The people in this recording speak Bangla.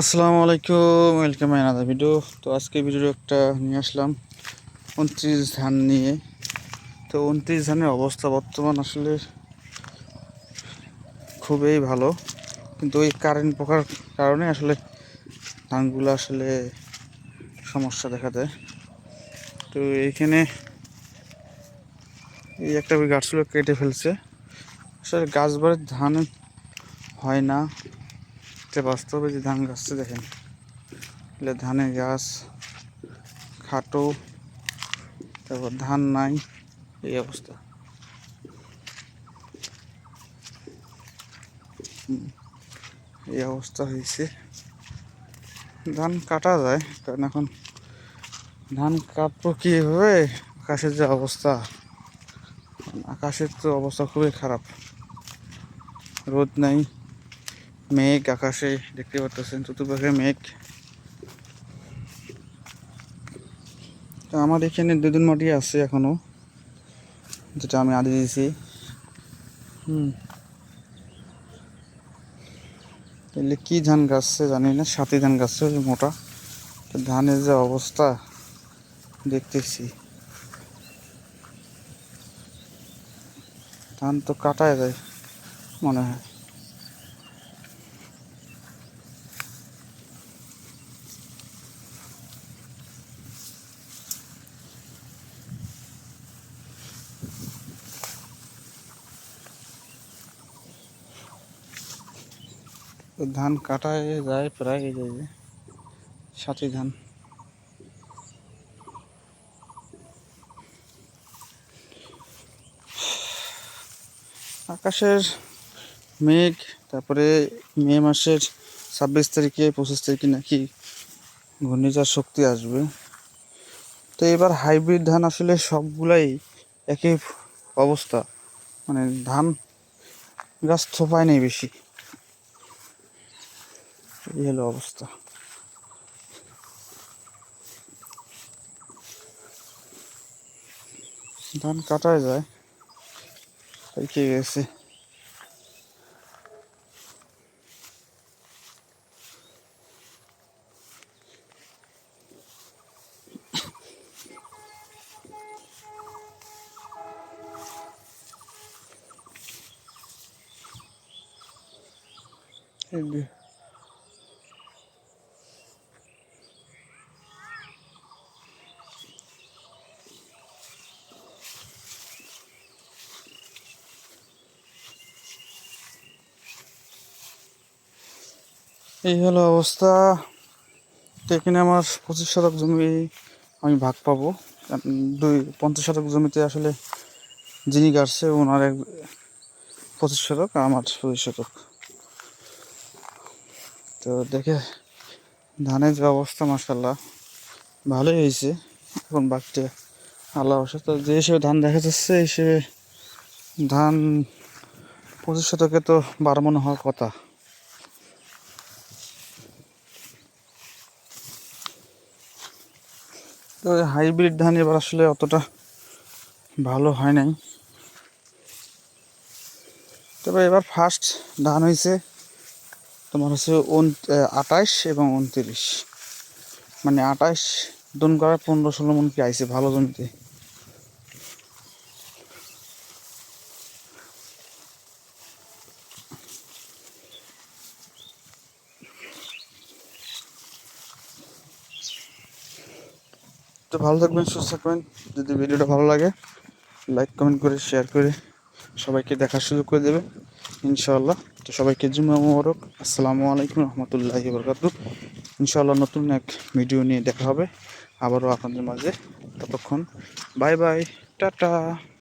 আসসালামু আলাইকুম ওয়েলকাম আনাদা ভিডিও তো আজকে ভিডিও একটা নিয়ে আসলাম। উনত্রিশ ধান নিয়ে। তো উনত্রিশ ধানের অবস্থা বর্তমান আসলে খুবই ভালো। কিন্তু ওই কারেন্ট পোকার কারণে আসলে ধানগুলো আসলে সমস্যা দেখা দেয়। তো এইখানে এই একটা গাছগুলো কেটে ফেলছে। আসলে গাছ বাড়ির ধান হয় না। এটা বাস্তবে যে ধান গাছটা দেখেন এগুলো ধানের গাছ, খাটো, তারপর ধান নাই, এই অবস্থা। এই অবস্থা হয়েছে। ধান কাটা যায়, কারণ এখন ধান কাটবো কীভাবে? আকাশের যে অবস্থা, আকাশের তো অবস্থা খুবই খারাপ। রোদ নাই। মেঘ আকাশে দেখতে পাচ্ছেন চতুর্পাশে মেঘ। তো আমার এখানে দুদিন মাটি আছে এখনও, যেটা আমি আদি দিয়েছি। হুম। তাহলে কি ধান গাছছে জানি না, সাথী ধান গাছছে মোটা। তো ধানের যে অবস্থা দেখতেছি। ধান তো কাটায় যায়, মনে হয়। তো ধান কাটায় যায়, প্রায় এই যে ধান। আকাশের মেঘ, তারপরে মে মাসের ছাব্বিশ তারিখে, পঁচিশ তারিখে নাকি ঘূর্ণিঝড় শক্তি আসবে। তো এবার হাইব্রিড ধান আসলে সবগুলাই একই অবস্থা। মানে ধান গাছ থোপায় নেই বেশি। এই হলো অবস্থা। ধান কাটায় যায় পেকে গেছে। এই এই হলো অবস্থা। এখানে আমার পঁচিশ শতক জমি আমি ভাগ পাবো। দুই, পঞ্চাশ শতক জমিতে আসলে যিনি গাড়ছে ওনার এক পঁচিশ শতক, আমার পঁচিশ শতক। তো দেখে ধানের যে অবস্থা মাসাল্লাহ ভালোই হয়েছে। এখন বাঘটা আল্লাহ অবশ্য তো যে হিসেবে ধান দেখা যাচ্ছে, এই হিসেবে ধান পঁচিশ শতকে তো বারো মনে হওয়ার কথা। তো হাইব্রিড ধান এবার আসলে অতটা ভালো হয় নাই। তবে এবার ফার্স্ট ধান হয়েছে তোমার হচ্ছে আঠাশ এবং উনত্রিশ। মানে আঠাশ দুন করা পনেরো ষোলো মন কি আইসে ভালো জমিতে। তো ভালো থাকবেন, সুস্থ থাকবেন। যদি ভিডিওটা ভালো লাগে লাইক কমেন্ট করে শেয়ার করে সবাইকে দেখার সুযোগ করে দেবে ইনশাআল্লাহ। তো সবাইকে জুমা মোবারক। আসসালামু আলাইকুম রহমতুল্লাহ বরকাত। ইনশাআল্লাহ নতুন এক ভিডিও নিয়ে দেখা হবে। আবারও আপনাদের মাঝে। ততক্ষণ বাই বাই টাটা।